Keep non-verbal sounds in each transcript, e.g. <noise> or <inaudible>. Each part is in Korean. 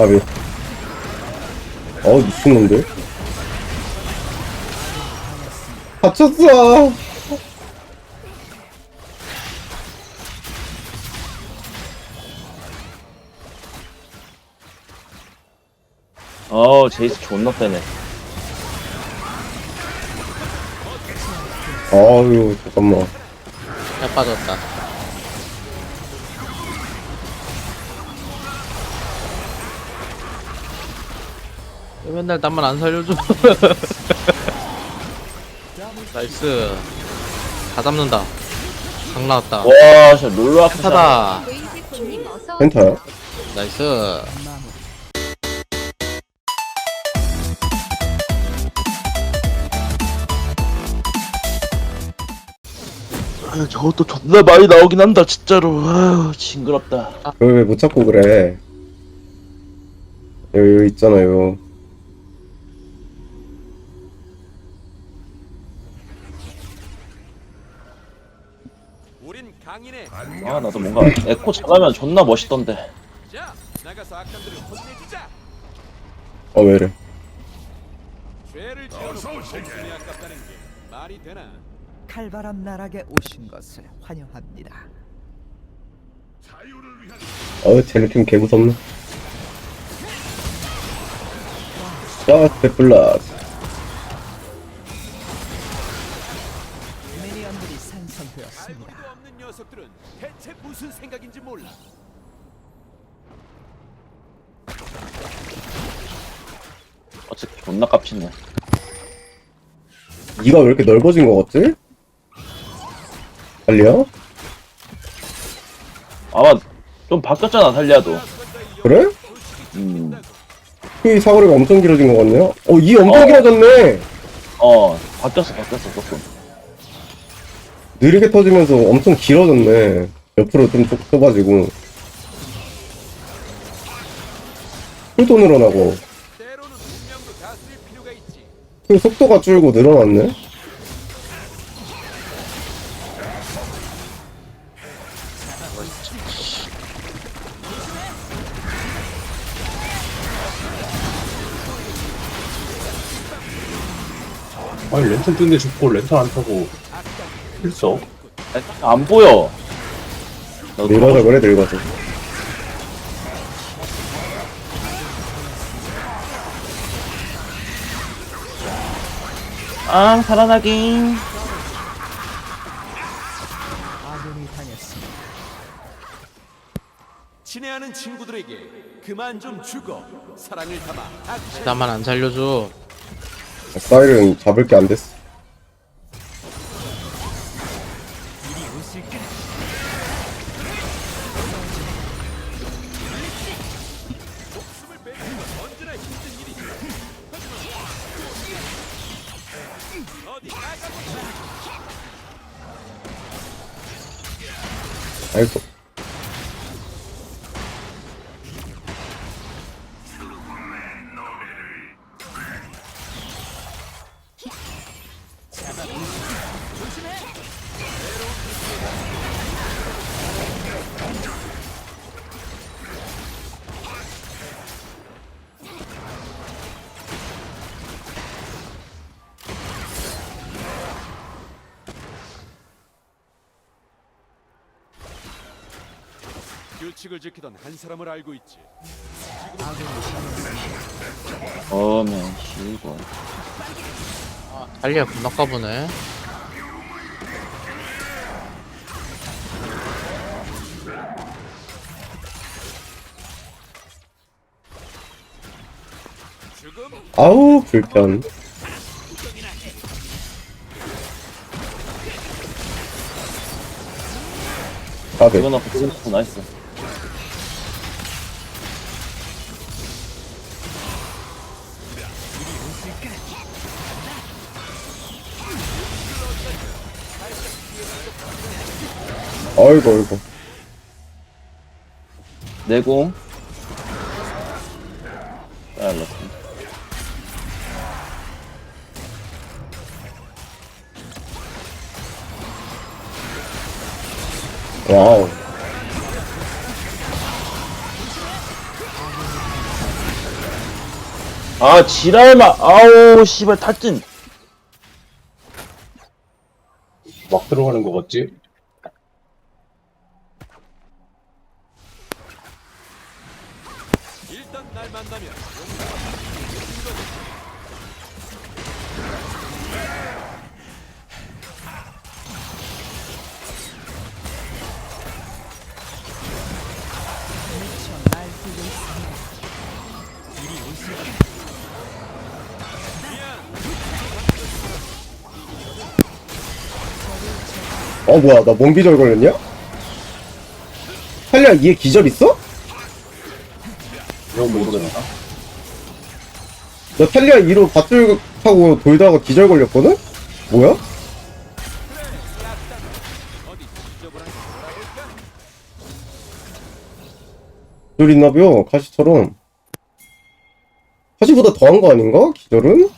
아비. 어, 미친놈들. 다쳤어! 어 제이스 존나 빼네 아유, 잠깐만. 잘 빠졌다. 맨날 나만 안 살려줘. <laughs> 나이스. 다 잡는다. 강 나왔다. 와 진짜 롤러 아프다 타다. 웨이세코님 어서 펜타야? 나이스. 아, 저것도 존나 많이 나오긴 한다 진짜로 아유 징그럽다 왜, 왜 못 찾고 그래? 여기, 여기 있잖아요. 아 나도 뭔가 에코 잘하면 존나 멋있던데 자, 나가서 악당들을 혼내주자. 어, 왜 이래. 죄를 지어놓고 목숨이 아깝다는 게 말이 되나? 칼바람 나락에 오신 것을 환영합니다. 어, 쟤네 개 무섭네. 자, 데플라 무슨 생각인지 몰라. 어차피 존나 깝치네 니가 왜 이렇게 넓어진 거 같지? 달리야? 아마 좀 바뀌었잖아 살리아도 그래? 음. 이 사거리가 엄청 길어진 것 같네요? 어, 이 엄청 어. 길어졌네! 어 바뀌었어 바뀌었어 조금 느리게 터지면서 엄청 길어졌네. 옆으로 좀 좁- 좁아지고. 풀도 늘어나고. 그 속도가 줄고 늘어났네? 아니 랜턴 뜨는데 죽고 랜턴 안 타고 필서 안 보여 늙어서 그래, 늙어서. 아 살아나긴. 친애하는 친구들에게 그만 좀 죽어. 사랑을 담아. 나만 안 살려줘. 사이렌 잡을 게 안 됐어. 아이고. 규칙을 지키던 한 사람을 알고 있지. 어면 시고 달리야 겁나 까보네. 아우, 불편. 까비. 이거 넣고 스스 나이스 아이고, 아이고. 내공 잘랐어 와우. 아 지랄마 아우 씨발 탈진 막 들어가는 거 같지? 어 뭐야 나뭔 기절 걸렸냐? 탈리야 얘 기절 있어? 이건 모르겠다. 나 탈리아 2로 밧줄 타고 돌다가 기절 걸렸거든? 뭐야? 기절 있나벼 가시처럼 가시보다 더한 거 아닌가? 기절은?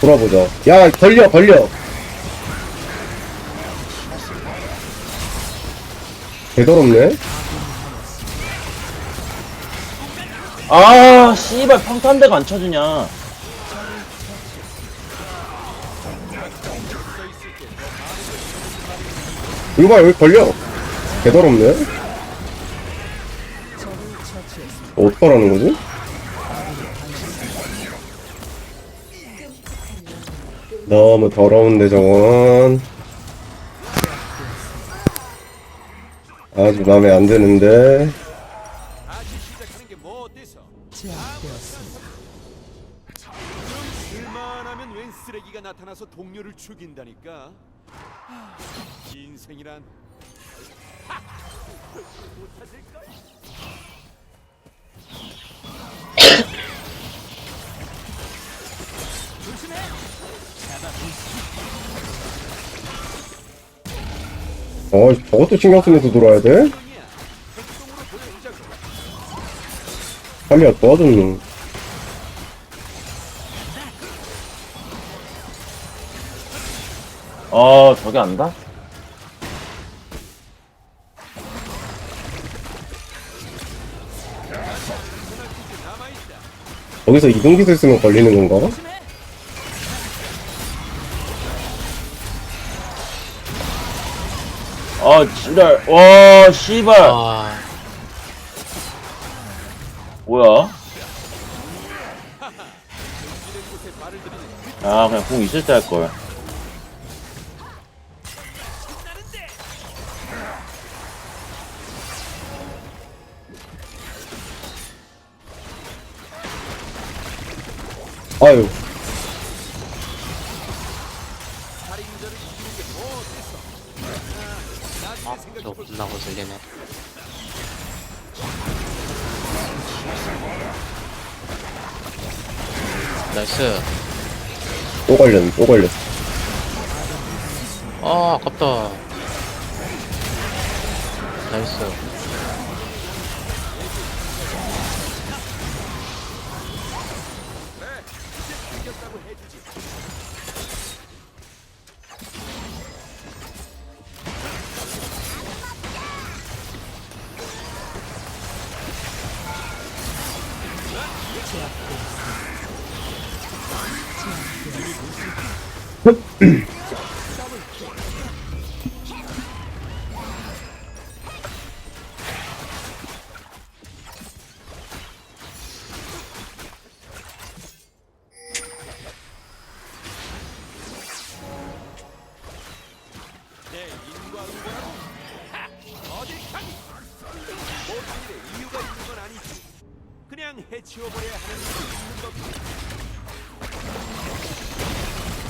돌아보자 야 걸려 걸려. 개더럽네. 아 씨발 평탄대가 안 쳐주냐. 이거 봐 여기 걸려? 개더럽네. 어떡하라는 거지? 너무 더러운데 저건 아주 마음에 안 드는데. 일만하면 웬 쓰레기가 나타나서 동료를 죽인다니까. 하, 인생이란 어 저것도 신경 쓰면서 돌아야 돼? 빨리 도와줬노 아 저게 안다? 거기서 이동기술 쓰면 걸리는 건가? 아 지랄 와 씨발. 아, 뭐야? 아 그냥 공 있을 때 할걸. 아유 저 겁나 거슬리네. 나이스. 또 걸렸네 또 걸렸어 아, 아깝다.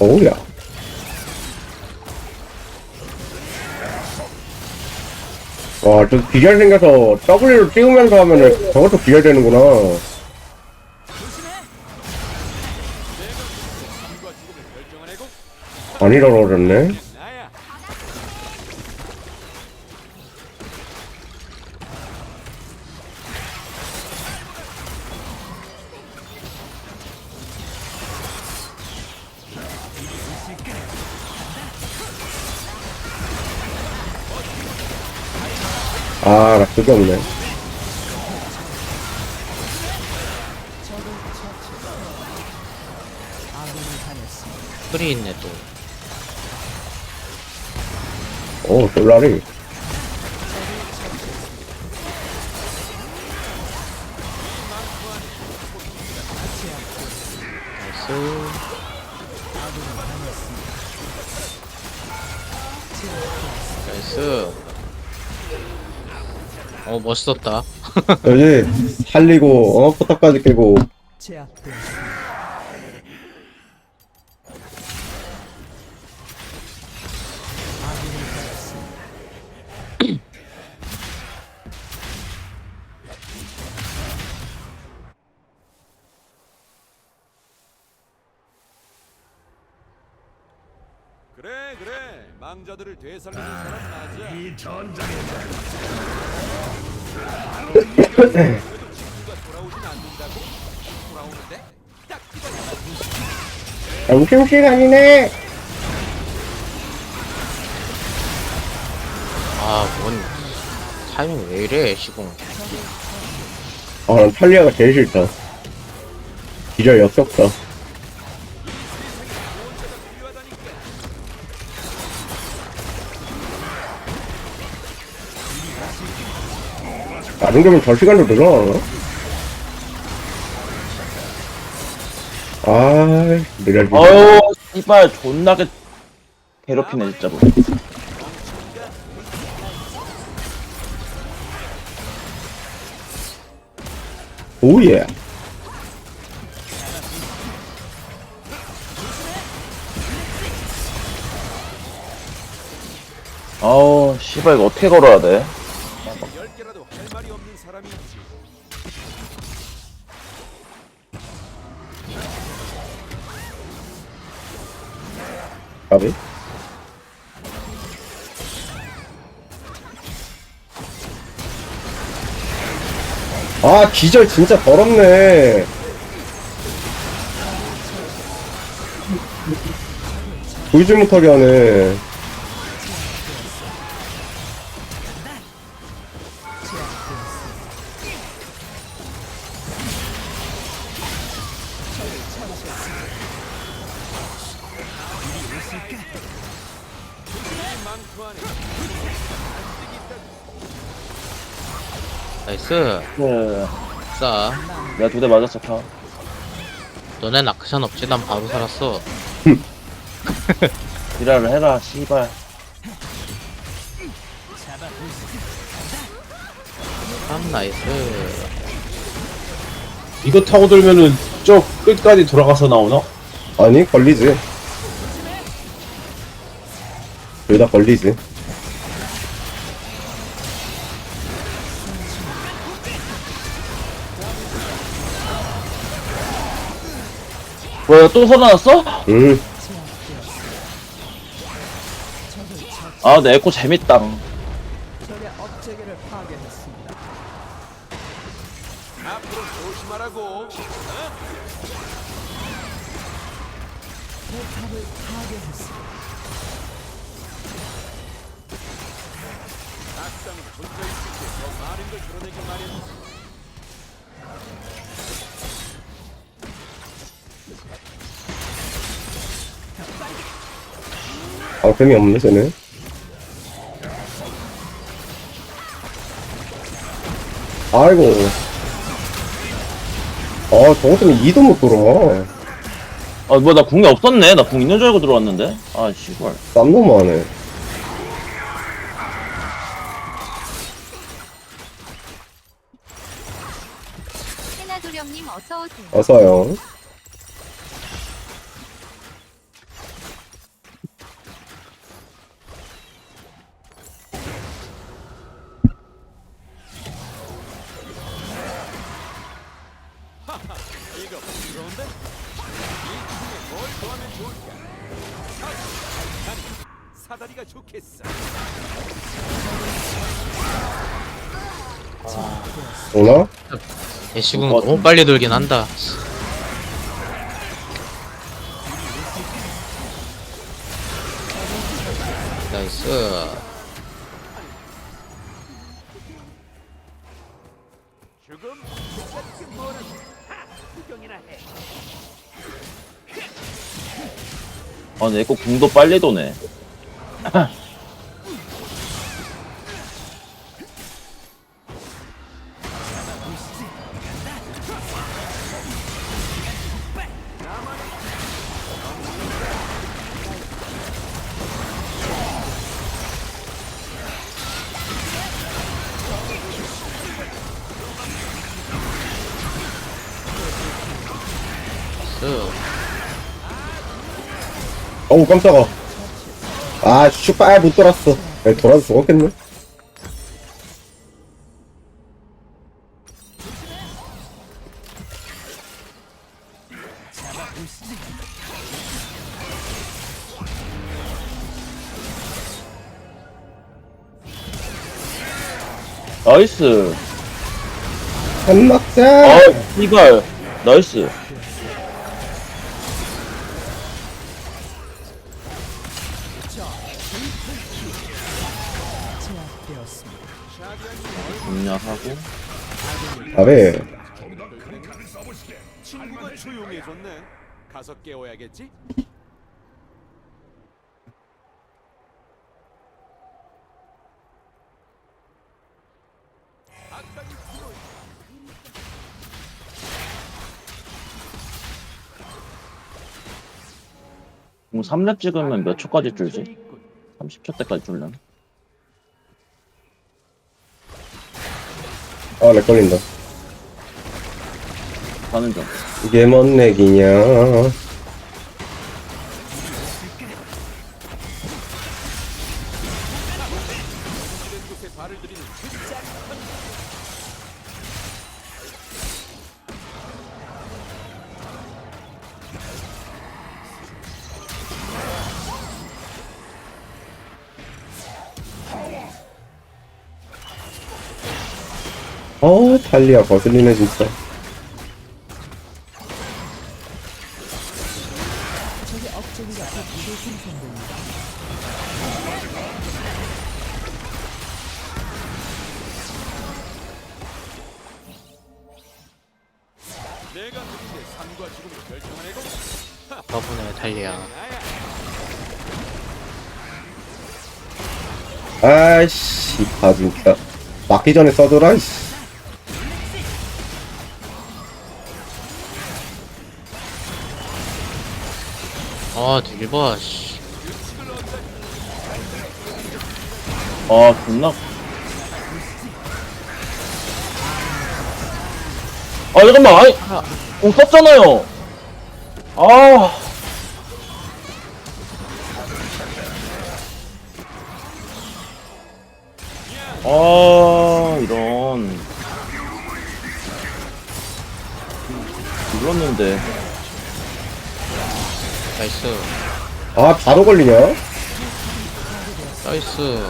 어우야 와 저 비결 생겨서 W로 찍으면서 하면은 저것도 비결되는구나 누가 죽음을 결정하려고? 아니라 그러졌네 게 없네. 풀이 있네 또 오, 솔라리. 멋있었다 여기 살리고, 어, 포탑까지 깨고. 제압되었습니다. 그래 그래 망자들을 되살리는 사람 맞아 이 전장에 돌아오는데? 딱 집어넣어 점심시간이네! 아 뭔 타이밍 왜 이래 시공 아, 난 탈리아가 제일 싫다. 기절 역겹다. 다른 점은 절 시간도 늘어나나? 아, 느려지. 어휴 씨발 존나게 괴롭히네 진짜로 오예. 아우 씨발 이거 어떻게 걸어야 돼? 까비? 아, 기절 진짜 더럽네. 보이지 못하게 하네. 나이스 네. 싸 내가 두 대 맞았어 켜 너네 나크샷 없지 난 바로 살았어 <laughs> 지랄을 해라 씨발 참 나이스 이거 타고 들면은 저 끝까지 돌아가서 나오나? 아니, 걸리지. 둘다 걸리지. 뭐야 또 살아났어? 음, 아내 에코 재밌다 적의 업체계를 파괴했습니다. 앞으로 조심하라고 어? 포탑을 파괴했습니다. 악당은 혼자 있을 때더 많은 걸 드러내기 마련 아, 재미없네, 쟤네. 아이고. 아, 저것 때문에 이도 못 돌아. 아 뭐야 나 궁이 없었네 나 궁 있는 줄 알고 들어왔는데 아 씨발 땀 너무 하네. 어서 오세요. 어서요. 시궁 어, 너무 어? 빨리 돌긴 한다. 나이스. 아, 근데 내 궁도 빨리 도네. <laughs> 어우 깜짝아 아 슈발 못 돌았어 야, 돌아도 죽었겠네 나이스. 한 아, 이발. 나이스. 공략하고. 아베 친구가 조용해졌네. 가서 깨워야겠지? 공 3렙 찍으면 몇 초까지 줄지? 30초 때까지 줄려나? 아 렉 걸린다 가는 중. 이게 뭔 얘기냐 탈리아 거슬리네 진짜. 달리야. 아이씨 아 진짜. 맞기 전에 써줘라 이씨 아, 딜버, 씨. 아, 존나. 아, 잠깐만. 아니, 공 썼잖아요. 아. 아, 이런. 눌렀는데. 나이스. 아 바로 걸리냐 나이스.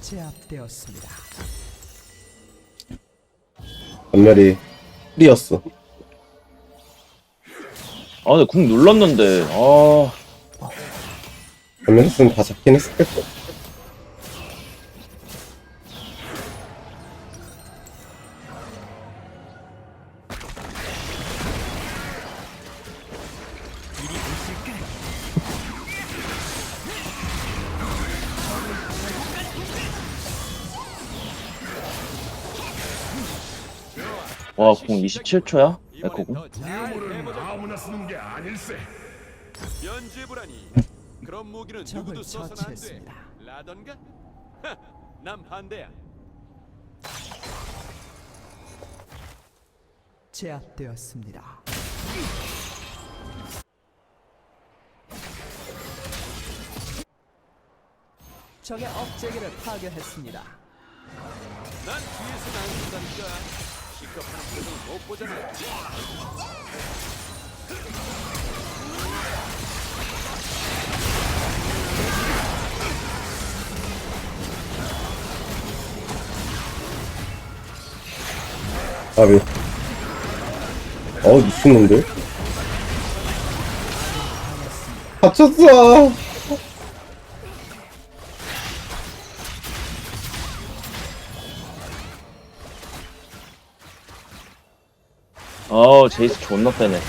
제압되었습니다. 전멸이 프리였어 아, 근데 궁 눌렀는데. 아. 전멸 했으면 다 잡긴 했었겠어 와, 궁 27초야? 에코 이번엔 궁? 더잘 해보자. 아무나 쓰는 게 아닐세. 연주해보라니. 그런 무기는 적을 누구도 써서는 안 돼. 처치했습니다. 라던가? 하, 난 반대야. 제압되었습니다. 적의 억제기를 파괴했습니다. 난 뒤에서 나는다니까. 시급한 표정 못 보잖아. 아비. 어우 미친놈들. 갇혔어 제이스 존나 빼네.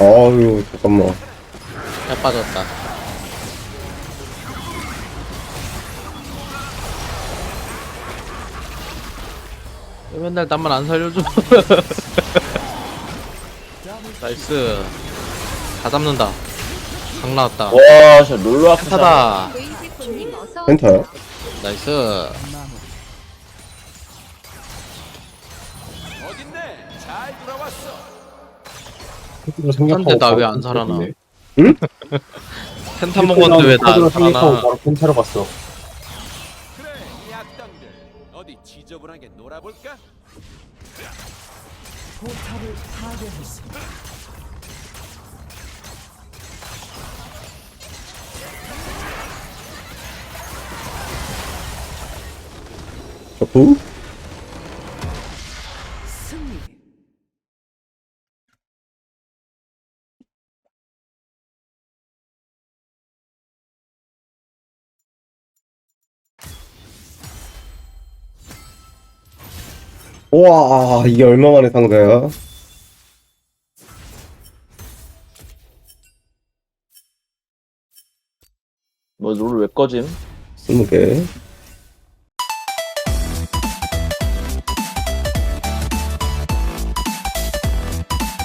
아유 잠깐만 잘 빠졌다. 왜 맨날 나만 안 살려줘? <laughs> 나이스. 다 잡는다. 강 나왔다. 와, 진짜 롤러 아프다. 타다. 펜타야? 나이스. 카드로 생략하고 근데 나왜 바로 안 살아나? 펜타 먹었는데 왜 나 카드로 안 생략하고 살아나? 바로 펜타로 갔어 그래, 이 악당들. 어디 지저분하게 놀아볼까? 포탑을 파괴했습니다. 저프? 와 이게 얼마만에 상자야? 뭐롤왜 꺼짐? 스무 개